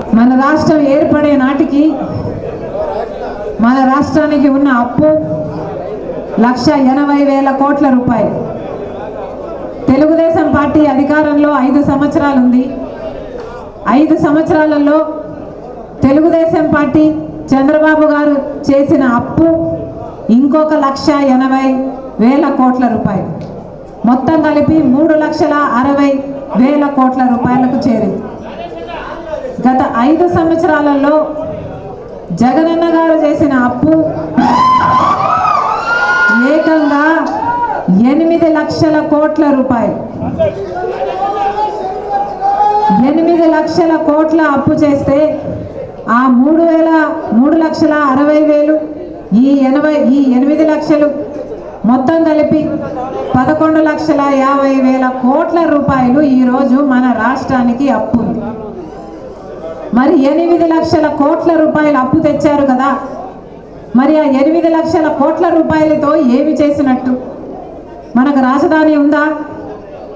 మన రాష్ట్రం ఏర్పడే నాటికి మన రాష్ట్రానికి ఉన్న అప్పు లక్ష ఎనభై వేల కోట్ల రూపాయలు. తెలుగుదేశం పార్టీ అధికారంలో ఐదు సంవత్సరాలు ఉంది. ఐదు సంవత్సరాలలో తెలుగుదేశం పార్టీ చంద్రబాబు గారు చేసిన అప్పు ఇంకొక లక్ష ఎనభై వేల కోట్ల రూపాయలు. మొత్తం కలిపి మూడు లక్షల అరవై వేల కోట్ల రూపాయలకు చేరింది. గత ఐదు సంవత్సరాలలో జగనన్న గారు చేసిన అప్పు ఏకంగా ఎనిమిది లక్షల కోట్ల రూపాయలు. ఎనిమిది లక్షల కోట్ల అప్పు చేస్తే ఆ మూడు వేల మూడు లక్షల అరవై వేలు ఈ ఎనభై ఈ ఎనిమిది లక్షలు మొత్తం కలిపి పదకొండు లక్షల యాభై వేల కోట్ల రూపాయలు ఈరోజు మన రాష్ట్రానికి అప్పు ఉంది. మరి ఎనిమిది లక్షల కోట్ల రూపాయలు అప్పు తెచ్చారు కదా. మరి ఆ ఎనిమిది లక్షల కోట్ల రూపాయలతో ఏమి చేసినట్టు? మనకు రాజధాని ఉందా?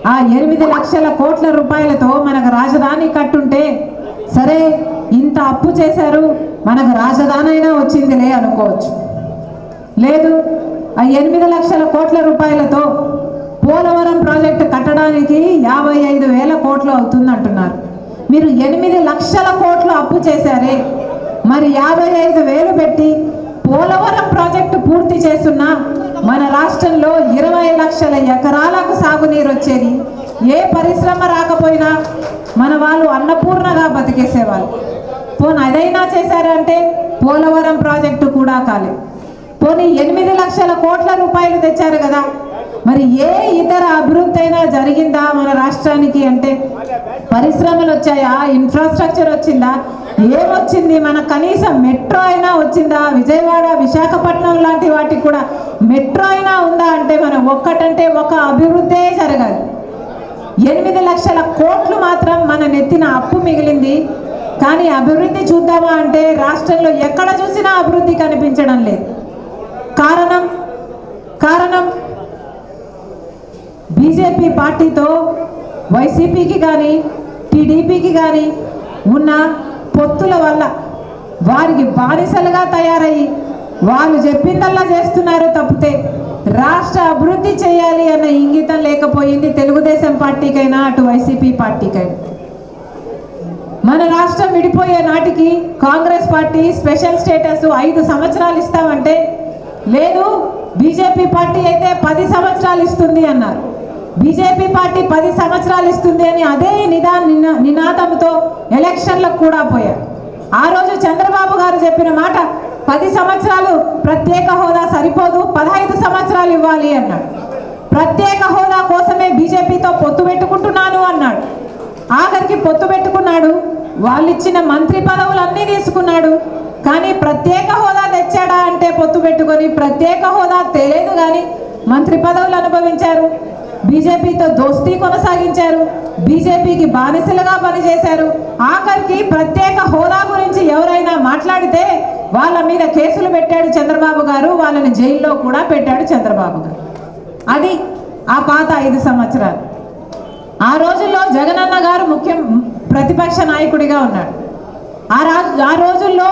ఆ ఎనిమిది లక్షల కోట్ల రూపాయలతో మనకు రాజధాని కట్టుంటే సరే ఇంత అప్పు చేశారు మనకు రాజధాని అయినా వచ్చిందిలే అనుకోవచ్చు. లేదు ఆ ఎనిమిది లక్షల కోట్ల రూపాయలతో పోలవరం ప్రాజెక్టు కట్టడానికి యాభై ఐదు వేల కోట్లు అవుతుందంటున్నారు. మీరు ఎనిమిది లక్షల కోట్లు అప్పు చేశారే. మరి యాభై ఐదు వేలు పెట్టి పోలవరం ప్రాజెక్టు పూర్తి చేస్తున్నా మన రాష్ట్రంలో ఇరవై లక్షల ఎకరాలకు సాగునీరు వచ్చేది. ఏ పరిశ్రమ రాకపోయినా మన వాళ్ళు అన్నపూర్ణగా బతికేసేవాళ్ళు. పోనీ అదైనా చేశారంటే పోలవరం ప్రాజెక్టు కూడా కాలేదు పోనీ ఎనిమిది లక్షల కోట్ల రూపాయలు తెచ్చారు కదా. మరి ఏ ఇతర అభివృద్ధి అయినా జరిగిందా మన రాష్ట్రానికి అంటే పరిశ్రమలు వచ్చాయా? ఇన్ఫ్రాస్ట్రక్చర్ వచ్చిందా? ఏమొచ్చింది? మన కనీసం మెట్రో అయినా వచ్చిందా? విజయవాడ విశాఖపట్నం లాంటి వాటికి కూడా మెట్రో అయినా ఉందా అంటే మనం ఒక్కటంటే ఒక అభివృద్ధే జరగాలి ఎనిమిది లక్షల కోట్లు మాత్రం మన నెత్తిన అప్పు మిగిలింది. కానీ అభివృద్ధి చూద్దామా అంటే రాష్ట్రంలో ఎక్కడ చూసినా అభివృద్ధి కనిపించడం లేదు. కారణం? కారణం బీజేపీ పార్టీతో వైసీపీకి కానీ టీడీపీకి కానీ ఉన్న పొత్తుల వల్ల వారికి బానిసలుగా తయారయ్యి వాళ్ళు చెప్పిందల్లా చేస్తున్నారు తప్పితే రాష్ట్ర అభివృద్ధి చేయాలి అన్న ఇంగితం లేకపోయింది తెలుగుదేశం పార్టీకైనా అటు వైసీపీ పార్టీకైనా. మన రాష్ట్రం విడిపోయే నాటికి కాంగ్రెస్ పార్టీ స్పెషల్ స్టేటస్ ఐదు సంవత్సరాలు ఇస్తామంటే లేదు బీజేపీ పార్టీ అయితే పది సంవత్సరాలు ఇస్తుంది అన్నారు. బీజేపీ పార్టీ పది సంవత్సరాలు ఇస్తుంది అని అదే నిదా నినా నినాదంతో ఎలక్షన్లకు కూడా పోయారు. ఆ రోజు చంద్రబాబు గారు చెప్పిన మాట పది సంవత్సరాలు ప్రత్యేక హోదా సరిపోదు పదహైదు సంవత్సరాలు ఇవ్వాలి అన్నాడు. ప్రత్యేక హోదా కోసమే బీజేపీతో పొత్తు పెట్టుకుంటున్నాను అన్నాడు. ఆఖరికి పొత్తు పెట్టుకున్నాడు. వాళ్ళు ఇచ్చిన మంత్రి పదవులు అన్నీ తీసుకున్నాడు. కానీ ప్రత్యేక హోదా తెచ్చాడా అంటే పొత్తు పెట్టుకొని ప్రత్యేక హోదా తెలియదు కానీ మంత్రి పదవులు అనుభవించారు. బీజేపీతో దోస్తీ కొనసాగించారు. బీజేపీకి బానిసలుగా పనిచేశారు. ఆఖరికి ప్రత్యేక హోదా గురించి ఎవరైనా మాట్లాడితే వాళ్ళ మీద కేసులు పెట్టాడు చంద్రబాబు గారు వాళ్ళని జైల్లో కూడా పెట్టాడు చంద్రబాబు గారు. అది ఆ పాత ఐదు సంవత్సరాలు. ఆ రోజుల్లో జగనన్న గారు ముఖ్య ప్రతిపక్ష నాయకుడిగా ఉన్నాడు. ఆ రాజు ఆ రోజుల్లో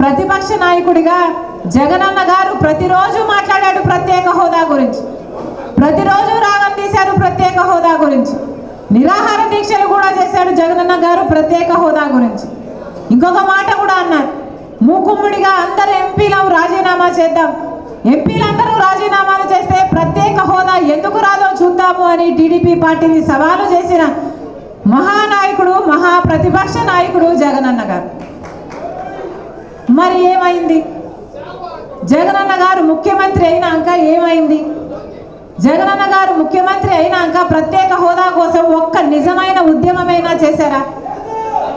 ప్రతిపక్ష నాయకుడిగా జగనన్న గారు ప్రతిరోజు మాట్లాడాడు ప్రత్యేక హోదా గురించి. ప్రతిరోజు రాగం తీశారు ప్రత్యేక హోదా గురించి. నిరాహార దీక్షలు కూడా చేశాడు జగనన్న గారు ప్రత్యేక హోదా గురించి. ఇంకొక మాట కూడా అన్నారు. మూకుమ్ముడిగా అందరు ఎంపీలం రాజీనామా చేద్దాం. ఎంపీలందరూ రాజీనామాలు చేస్తే ప్రత్యేక హోదా ఎందుకు రాదో చూద్దాము అని టీడీపీ పార్టీని సవాలు చేసిన మహానాయకుడు మహాప్రతిపక్ష నాయకుడు జగనన్న గారు. మరి ఏమైంది? జగనన్న గారు ముఖ్యమంత్రి అయినాక ఏమైంది? జగనన్న గారు ముఖ్యమంత్రి అయినాక ప్రత్యేక హోదా కోసం ఒక్క నిజమైన ఉద్యమమైనా చేశారా?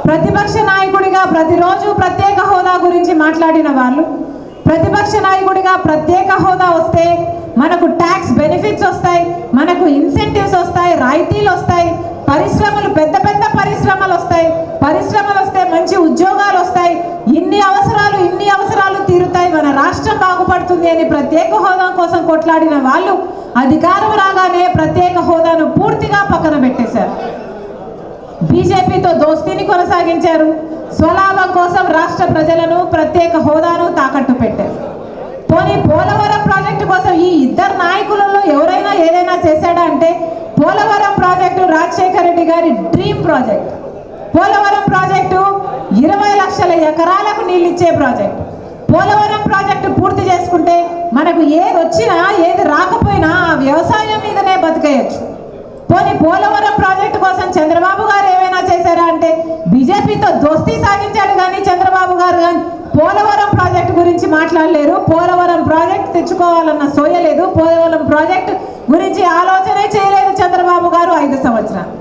ప్రతిపక్ష నాయకుడిగా ప్రతిరోజు ప్రత్యేక హోదా గురించి మాట్లాడిన వాళ్ళు ప్రతిపక్ష నాయకుడిగా ప్రత్యేక హోదా వస్తే మనకు ట్యాక్స్ బెనిఫిట్స్ వస్తాయి మనకు ఇన్సెంటివ్స్ వస్తాయి రాయితీలు వస్తాయి పరిశ్రమలు పెద్ద పెద్ద పరిశ్రమలు వస్తాయి. పరిశ్రమలు వస్తే మంచి ఉద్యోగాలు వస్తాయి. ఇన్ని అవసరాలు ఇన్ని అవసరాలు తీరుతాయి. మన రాష్ట్రం బాగుపడుతుంది అని ప్రత్యేక హోదా కోసం కొట్లాడిన వాళ్ళు అధికారం రాగానే ప్రత్యేక హోదాను పూర్తిగా పక్కన పెట్టేశారు. బీజేపీతో దోస్తీని కొనసాగించారు. స్వలాభం కోసం రాష్ట్ర ప్రజలను ప్రత్యేక హోదాను తాకట్టు పెట్టారు. పోనీ పోలవరం ప్రాజెక్టు కోసం ఈ ఇద్దరు నాయకులలో ఎవరైనా ఏదైనా చేశాడా అంటే పోలవరం ప్రాజెక్టు రాజశేఖర రెడ్డి గారి డ్రీమ్ ప్రాజెక్ట్. పోలవరం ప్రాజెక్టు ఇరవై లక్షల ఎకరాలకు నీళ్ళు ఇచ్చే ప్రాజెక్ట్. పోలవరం ప్రాజెక్టు పూర్తి చేసుకుంటే మనకు ఏది వచ్చినా ఏది రాకపోయినా ఆ వ్యవసాయం మీదనే బతికేయచ్చు. పోనీ పోలవరం ప్రాజెక్టు కోసం చంద్రబాబు గారు మాట్లాడలేరు. పోలవరం ప్రాజెక్ట్ తెచ్చుకోవాలన్న సోయలేదు పోలవరం ప్రాజెక్ట్ గురించి ఆలోచనే చేయలేదు చంద్రబాబు గారు ఐదు సంవత్సరాలు.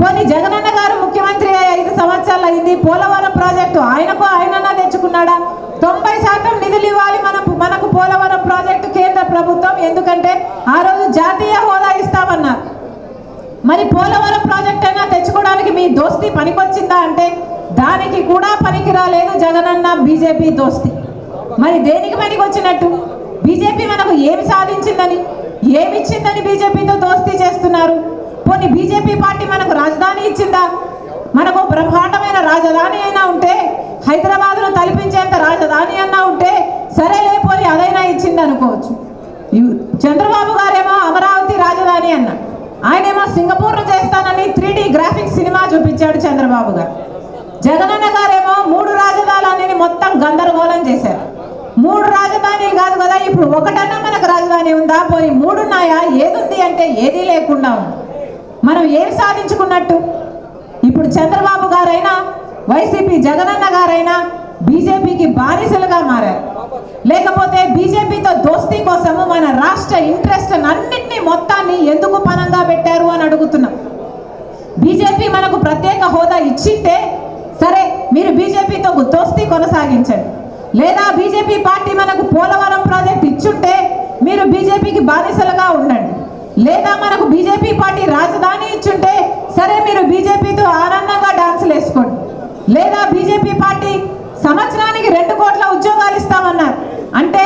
పోనీ జగనన్న గారు ముఖ్యమంత్రి ఐదు సంవత్సరాలు అయింది. పోలవరం ప్రాజెక్టు ఆయనకు ఆయనన్నా తెచ్చుకున్నాడా? తొంభై శాతం నిధులు ఇవ్వాలి మనం మనకు పోలవరం ప్రాజెక్టు కేంద్ర ప్రభుత్వం. ఎందుకంటే ఆ రోజు జాతీయ హోదా ఇస్తామన్నారు. మరి పోలవరం ప్రాజెక్ట్ అయినా తెచ్చుకోవడానికి మీ దోస్తి పనికొచ్చిందా అంటే దానికి కూడా పనికి రాలేదు జగనన్న బీజేపీ దోస్తి. మరి దేనికి పనికి వచ్చినట్టు? బీజేపీ మనకు ఏమి సాధించిందని ఏమిచ్చిందని బీజేపీతో దోస్తీ చేస్తున్నారు? పోనీ బీజేపీ పార్టీ మనకు రాజధాని ఇచ్చిందా? మనకు బ్రహ్మాండమైన రాజధాని అయినా ఉంటే హైదరాబాద్ను తలపించేంత రాజధాని అన్నా ఉంటే సరేలే పోనీ అదైనా ఇచ్చింది అనుకోవచ్చు చంద్రబాబు గారేమో అమరావతి రాజధాని అన్న. ఆయనేమో సింగపూర్ను చేస్తానని త్రీ గ్రాఫిక్స్ సినిమా చూపించాడు చంద్రబాబు గారు. జగనన్న గారేమో మూడు రాజధానులని మొత్తం గందరగోళం చేశారు. మూడు రాజధాని కాదు కదా ఇప్పుడు ఒకటన్నా మనకు రాజధాని ఉందా? పోయి మూడున్నాయా? ఏదుంది అంటే ఏదీ లేకుండా ఉంది. మనం ఏం సాధించుకున్నట్టు? ఇప్పుడు చంద్రబాబు గారైనా వైసీపీ జగనన్న గారైనా బీజేపీకి బానిసలుగా మారారు. లేకపోతే బీజేపీతో దోస్తీ కోసము మన రాష్ట్ర ఇంట్రెస్ట్ అన్నింటినీ మొత్తాన్ని ఎందుకు పనంగా పెట్టారు అని అడుగుతున్నాం. బీజేపీ మనకు ప్రత్యేక హోదా ఇచ్చింటే సరే మీరు బీజేపీతో దోస్తీ కొనసాగించండి. లేదా బీజేపీ పార్టీ మనకు పోలవరం ప్రాజెక్ట్ ఇచ్చుంటే మీరు బీజేపీకి బానిసలుగా ఉండండి. లేదా మనకు బీజేపీ పార్టీ రాజధాని ఇచ్చుంటే సరే మీరు బీజేపీతో ఆనందంగా డాన్సులు వేసుకోండి. లేదా బీజేపీ పార్టీ సంవత్సరానికి రెండు కోట్ల ఉద్యోగాలు ఇస్తామన్నారు. అంటే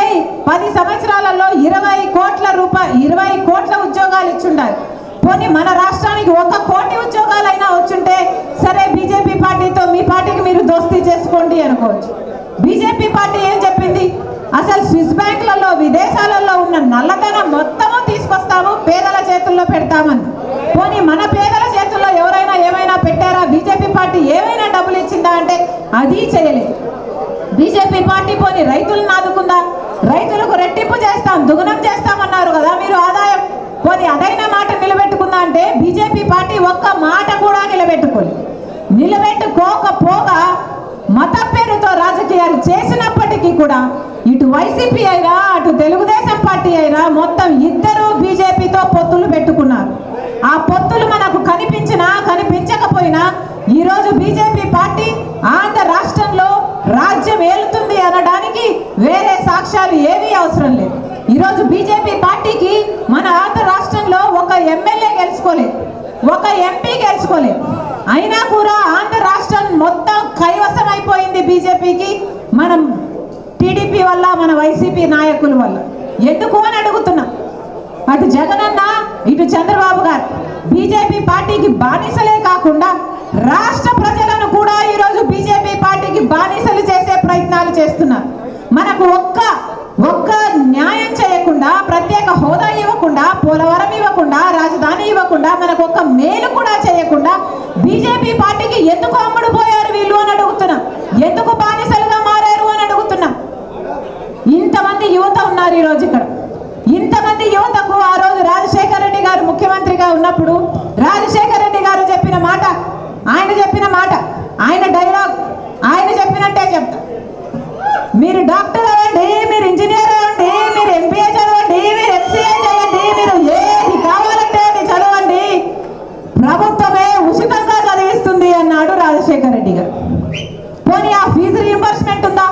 పది సంవత్సరాలలో ఇరవై కోట్ల రూపాయ ఇరవై కోట్ల ఉద్యోగాలు ఇచ్చుండాలి పోనీ మన రాష్ట్రానికి ఒక కోటి ఉద్యోగాలైనా వచ్చుంటే సరే బీజేపీ పార్టీతో మీ పార్టీకి మీరు దోస్తీ చేసుకోండి అనుకోవచ్చు. బీజేపీ పార్టీ ఏం చెప్పింది? అసలు స్విస్ బ్యాంకులలో విదేశాలలో ఉన్న నల్లధనం మొత్తము తీసుకొస్తాము పేదల చేతుల్లో పెడతామని. పోనీ మన పేదల చేతుల్లో ఎవరైనా ఏమైనా పెట్టారా? బీజేపీ పార్టీ ఏమైనా డబ్బులు ఇచ్చిందా అంటే అది చేయలేదు. బీజేపీ పార్టీ పోని రైతులను ఆదుకుందా? రైతులకు రెట్టింపు చేస్తాం దుగుణం చేస్తామన్నారు కదా మీరు ఆదాయం. పోని అదైన మాట నిలబెట్టుకుందా అంటే బీజేపీ పార్టీ ఒక్క మాట కూడా నిలబెట్టుకోలేదు. నిలబెట్టుకోకపోగా మతం పేరుతో రాజకీయాలు చేసినప్పటికీ కూడా ఇటు వైసీపీ అయినా అటు తెలుగుదేశం పార్టీ అయినా మొత్తం ఇద్దరు బీజేపీతో పొత్తులు పెట్టుకున్నారు. ఆ పొత్తులు మనకు కనిపించినా కనిపించకపోయినా ఈరోజు బీజేపీ పార్టీ ఆంధ్ర రాష్ట్రంలో రాజ్యం ఏలుతుంది అనడానికి వేరే సాక్ష్యాలు ఏమీ అవసరం లేదు. ఈరోజు బీజేపీ పార్టీకి మన ఆంధ్ర రాష్ట్రంలో ఒక ఎమ్మెల్యే గెలుచుకోలేదు. ఒక ఎంపీ గెలుచుకోలేదు. అయినా కూడా ఆంధ్ర రాష్ట్రం మొత్తం కైవసం అయిపోయింది బీజేపీకి మనం టీడీపీ వల్ల మన వైసీపీ నాయకుల వల్ల. ఎందుకు అని అడుగుతున్నాం. అటు జగనన్న ఇటు చంద్రబాబు గారు. బీజేపీ పార్టీకి బానిసలే కాకుండా రాష్ట్ర ప్రజలను కూడా ఈరోజు బీజేపీ పార్టీకి బానిసలు చేసే ప్రయత్నాలు చేస్తున్నారు. మనకు ఒక్క ఒక్క న్యాయం చేయకుండా ప్రత్యేక హోదా ఇవ్వకుండా పోలవరం ఇవ్వకుండా రాజధాని ఇవ్వకుండా మనకు ఒక్క మేలు కూడా చేయకుండా బీజేపీ పార్టీకి ఎందుకు అమ్ముడు పోయారు వీళ్ళు అని అడుగుతున్నాం. ఎందుకు బానిసలుగా మారారు అని అడుగుతున్నాం. ఇంతమంది యువత ఉన్నారు ఈరోజు ఇక్కడ. ఇంతమంది యువతకు ఆ రోజు రాజశేఖర రెడ్డి గారు ముఖ్యమంత్రిగా ఉన్నప్పుడు రాజశేఖర రెడ్డి గారు చెప్పిన మాట ఆయన చెప్పిన మాట ఆయన డైలాగ్ ఆయన చెప్పినట్టే చెప్తా మీరు డాక్టర్ అవ్వండి మీరు ఇంజనీర్ అవ్వండి మీరు ఎంబీఏ చదవండి మీరు ఎంసీఏ చదవండి మీరు ఏది కావాలంటే అది చదవండి. ప్రభుత్వమే ఉచితంగా చదివిస్తుంది అన్నాడు రాజశేఖర రెడ్డి గారు. పోనీ ఆ ఫీజు రీఎంబర్స్మెంట్ ఉందా?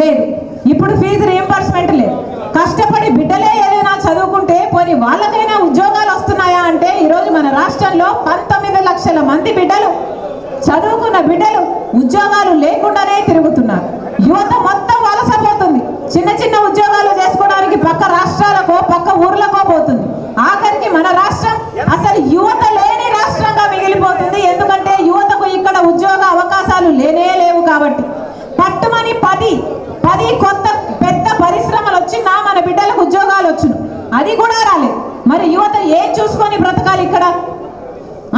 లేదు. ఇప్పుడు ఫీజు రీఎంబర్స్మెంట్ లేదు. కష్టపడి బిడ్డలే ఏదైనా చదువుకుంటే పోనీ వాళ్ళకైనా ఉద్యోగాలు వస్తున్నాయా అంటే ఈరోజు మన రాష్ట్రంలో పంతొమ్మిది లక్షల మంది బిడ్డలు చదువుకున్న బిడ్డలు ఉద్యోగాలు లేకుండానే తిరుగుతున్నారు. యువత మొత్తం వలసపోతుంది. చిన్న చిన్న ఉద్యోగాలు చేసుకోవడానికి పక్క రాష్ట్రాలకో పక్క ఊర్లకో పోతుంది. ఆఖరికి మన రాష్ట్రం అసలు యువత లేని రాష్ట్రంగా మిగిలిపోతుంది. ఎందుకంటే యువతకు ఇక్కడ ఉద్యోగ అవకాశాలు లేనే లేవు కాబట్టి. పట్టుమని పది పది కొత్త పెద్ద పరిశ్రమలు వచ్చినా మన బిడ్డలకు ఉద్యోగాలు వచ్చును. అది కూడా రాలేదు. మరి యువత ఏం చూసుకొని బ్రతకాలి ఇక్కడ?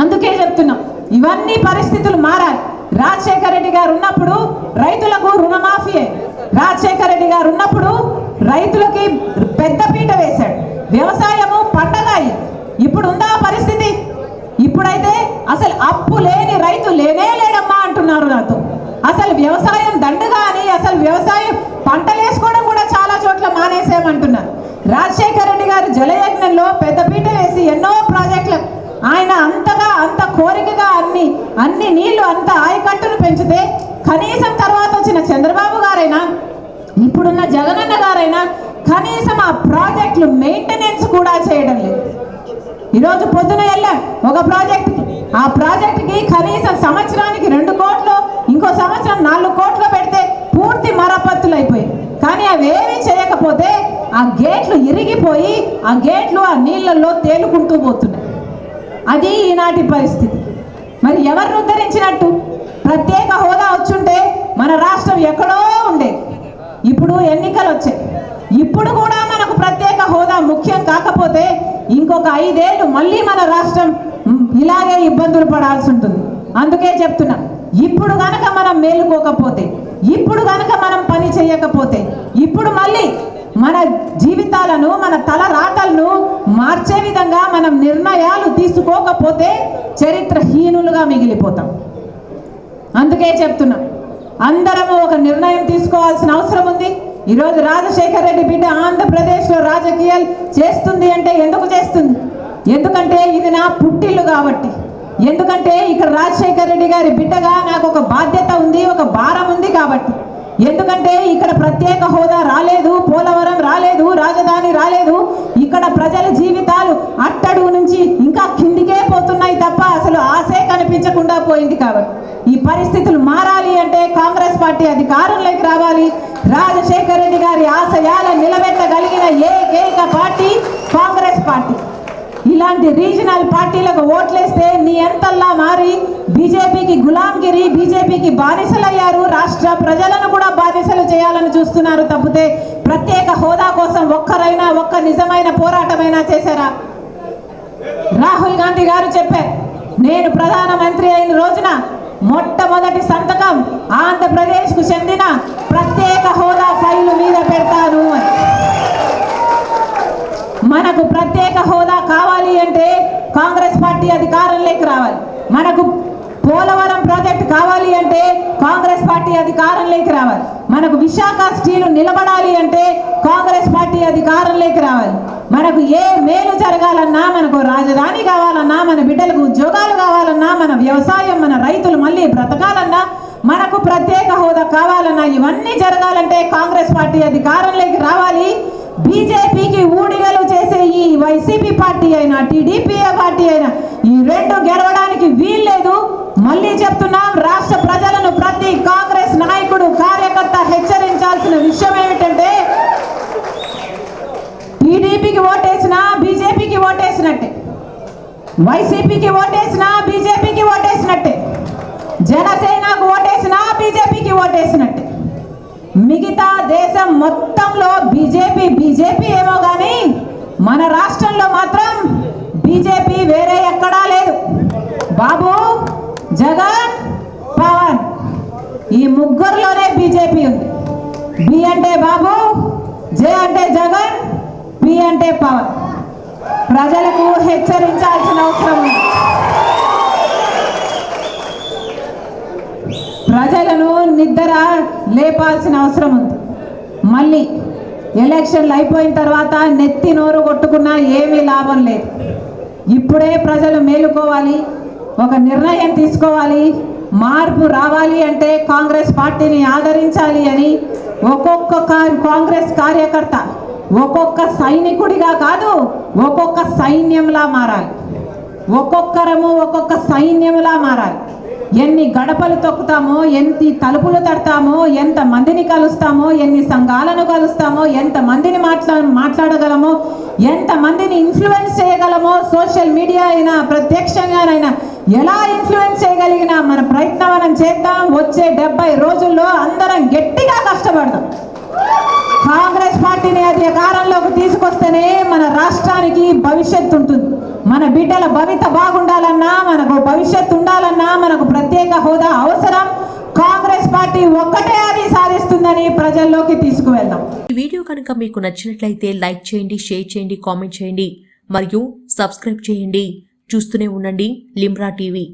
అందుకే చెప్తున్నాం. ఇవన్నీ పరిస్థితులు మారాలి రాజశేఖర రెడ్డి గారు ఉన్నప్పుడు రైతులకు రుణమాఫీ రాజశేఖర రెడ్డి గారు ఉన్నప్పుడు రైతులకి పెద్దపీట వేశాడు. వ్యవసాయము పండగ ఇప్పుడు ఉందా పరిస్థితి? ఇప్పుడైతే అసలు అప్పు లేని రైతు లేనే లేడమ్మా అంటున్నారు నాతో. అసలు వ్యవసాయం దండగా అని అసలు వ్యవసాయం పంటలు వేసుకోవడం కూడా చాలా చోట్ల మానేసామంటున్నారు రాజశేఖర రెడ్డి గారు జలయజ్ఞంలో పెద్దపీట వేసి ఎన్నో ప్రాజెక్టులు ఆయన అంతగా అంత కోరికగా అన్ని అన్ని నీళ్ళు అంత ఆయకట్టును పెంచితే కనీసం తర్వాత వచ్చిన చంద్రబాబు గారైనా ఇప్పుడున్న జగనన్న గారైనా కనీసం ఆ ప్రాజెక్టులు మెయింటెనెన్స్ కూడా చేయడం లేదు. ఈరోజు పొద్దున వెళ్ళాం ఒక ప్రాజెక్ట్కి. ఆ ప్రాజెక్ట్కి కనీసం సంవత్సరానికి రెండు కోట్లు ఇంకో సంవత్సరం నాలుగు కోట్లు పెడితే పూర్తి మరపత్తులు అయిపోయాయి కానీ అవేమీ చేయకపోతే ఆ గేట్లు ఇరిగిపోయి ఆ గేట్లు ఆ నీళ్ళల్లో తేలుకుంటూ పోతున్నాయి. అది ఈనాటి పరిస్థితి. మరి ఎవరిని ఉద్ధరించినట్టు? ప్రత్యేక హోదా వచ్చుంటే మన రాష్ట్రం ఎక్కడో ఉండేది ఇప్పుడు ఎన్నికలు వచ్చాయి ఇప్పుడు కూడా మనకు ప్రత్యేక హోదా ముఖ్యం కాకపోతే ఇంకొక ఐదేళ్ళు మళ్ళీ మన రాష్ట్రం ఇలాగే ఇబ్బందులు పడాల్సి ఉంటుంది. అందుకే చెప్తున్నా ఇప్పుడు గనక మనం మేలుకోకపోతే ఇప్పుడు గనక మనం పని చేయకపోతే ఇప్పుడు మళ్ళీ మన జీవితాలను మన తల రాతలను మార్చే విధంగా మనం నిర్ణయాలు తీసుకోకపోతే చరిత్రహీనులుగా మిగిలిపోతాం. అందుకే చెప్తున్నా అందరము ఒక నిర్ణయం తీసుకోవాల్సిన అవసరం ఉంది. ఈరోజు రాజశేఖర రెడ్డి బిడ్డ ఆంధ్రప్రదేశ్లో రాజకీయాలు చేస్తుంది అంటే ఎందుకు చేస్తుంది? ఎందుకంటే ఇది నా పుట్టిల్లు కాబట్టి. ఎందుకంటే ఇక్కడ రాజశేఖర రెడ్డి గారి బిడ్డగా నాకు ఒక బాధ్యత ఉంది ఒక భారం ఉంది కాబట్టి. ఎందుకంటే ఇక్కడ ప్రత్యేక హోదా రాలేదు పోలవరం రాలేదు రాజధాని రాలేదు. ఇక్కడ ప్రజల జీవితాలు అట్టడుగు నుంచి ఇంకా కిందికే పోతున్నాయి తప్ప అసలు ఆశే కనిపించకుండా పోయింది కాబట్టి. ఈ పరిస్థితులు మారాలి అంటే కాంగ్రెస్ పార్టీ అధికారంలోకి రావాలి. రాజశేఖర రెడ్డి గారి ఆశయాలను నిలబెట్టగలిగిన ఏకైక పార్టీ కాంగ్రెస్ పార్టీ. ఇలాంటి రీజనల్ పార్టీలకు ఓట్లేస్తే నీ ఎంతల్లా మారి బీజేపీకి గులాంగిరి బీజేపీకి బానిసలయ్యారు. రాష్ట్ర ప్రజలను కూడా బానిసలు చేయాలని చూస్తున్నారు. తప్పితే ప్రత్యేక హోదా కోసం ఒక్కరైనా ఒక్క నిజమైన పోరాటమైనా చేశారా? రాహుల్ గాంధీ గారు చెప్పారు నేను ప్రధానమంత్రి అయిన రోజున మొట్టమొదటి సంతకం ఆంధ్రప్రదేశ్కు చెందిన ప్రత్యేక హోదా ఫైలు మీద పెడతాను మనకు ప్రత్యేక హోదా పార్టీ అధికారంలోకి రావాలి. మనకు పోలవరం ప్రాజెక్ట్ కావాలి అంటే కాంగ్రెస్ పార్టీ అధికారంలోకి రావాలి. మనకు విశాఖ స్టీలు నిలబడాలి అంటే కాంగ్రెస్ పార్టీ అధికారంలోకి రావాలి. మనకు ఏ మేలు జరగాలన్నా మనకు రాజధాని కావాలన్నా మన బిడ్డలకు ఉద్యోగాలు కావాలన్నా మన వ్యవసాయం మన రైతులు మళ్ళీ బ్రతకాలన్నా మనకు ప్రత్యేక హోదా కావాలన్నా ఇవన్నీ జరగాలంటే కాంగ్రెస్ పార్టీ అధికారంలోకి రావాలి. బీజేపీకి ఊడిగలు చేసే ఈ వైసీపీ పార్టీ అయినా టీడీపీ పార్టీ అయినా ఈ రెండు గెలవడానికి వీల్లేదు. మళ్ళీ చెప్తున్నాం రాష్ట్ర ప్రజలను ప్రతి కాంగ్రెస్ నాయకుడు కార్యకర్త హెచ్చరించాల్సిన విషయం ఏమిటంటే టీడీపీకి ఓటేసినా బీజేపీకి ఓటేసినట్టే. వైసీపీకి ఓటేసినా బీజేపీకి ఓటేసినట్టే. జనసేనకు ఓటేసినా బీజేపీకి ఓటేసినట్టే. మిగతా దేశం మొత్తంలో బీజేపీ బీజేపీ ఏమో కానీ మన రాష్ట్రంలో మాత్రం బీజేపీ వేరే ఎక్కడా లేదు. బాబు జగన్ పవన్. ఈ ముగ్గురులోనే బీజేపీ ఉంది. బి అంటే బాబు జే అంటే జగన్ పి అంటే పవన్. ప్రజలకు హెచ్చరించాల్సిన అవసరం ప్రజలను నిద్ర లేపాల్సిన అవసరం ఉంది. మళ్ళీ ఎలక్షన్లు అయిపోయిన తర్వాత నెత్తి నోరు కొట్టుకున్నా ఏమీ లాభం లేదు. ఇప్పుడే ప్రజలు మేలుకోవాలి ఒక నిర్ణయం తీసుకోవాలి మార్పు రావాలి అంటే కాంగ్రెస్ పార్టీని ఆదరించాలి అని ఒక్కొక్క కాంగ్రెస్ కార్యకర్త ఒక్కొక్క సైనికుడిగా కాదు ఒక్కొక్క సైన్యంలా మారాలి. ఒక్కొక్కరము ఒక్కొక్క సైన్యంలా మారాలి. ఎన్ని గడపలు తొక్కుతామో ఎన్ని తలుపులు తడతామో ఎంత మందిని కలుస్తామో ఎన్ని సంఘాలను కలుస్తామో ఎంత మందిని మాట్లా మాట్లాడగలమో ఎంత మందిని ఇన్ఫ్లుయెన్స్ చేయగలమో సోషల్ మీడియా అయినా ప్రత్యక్షంగానైనా ఎలా ఇన్ఫ్లుయెన్స్ చేయగలిగినా మన ప్రయత్నం మనం చేద్దాం వచ్చే డెబ్బై రోజుల్లో అందరం గట్టిగా కష్టపడదాం కాంగ్రెస్ పార్టీని అధికారంలోకి తీసుకొస్తేనే మన రాష్ట్రానికి భవిష్యత్తు ఉంటుంది. మన బిడ్డల భవిత బాగుండాలన్నా మనకు భవిష్యత్తు ఉండాలన్నా మనకు ప్రత్యేక హోదా అవసరం. కాంగ్రెస్ పార్టీ ఒక్కటే అది సాధిస్తుందని ప్రజల్లోకి తీసుకువెళ్దాం. ఈ వీడియో కనుక మీకు నచ్చినట్లయితే లైక్ చేయండి షేర్ చేయండి కామెంట్ చేయండి. మరియు సబ్స్క్రైబ్ చేయండి. చూస్తూనే ఉండండి లిమ్రా టీవీ.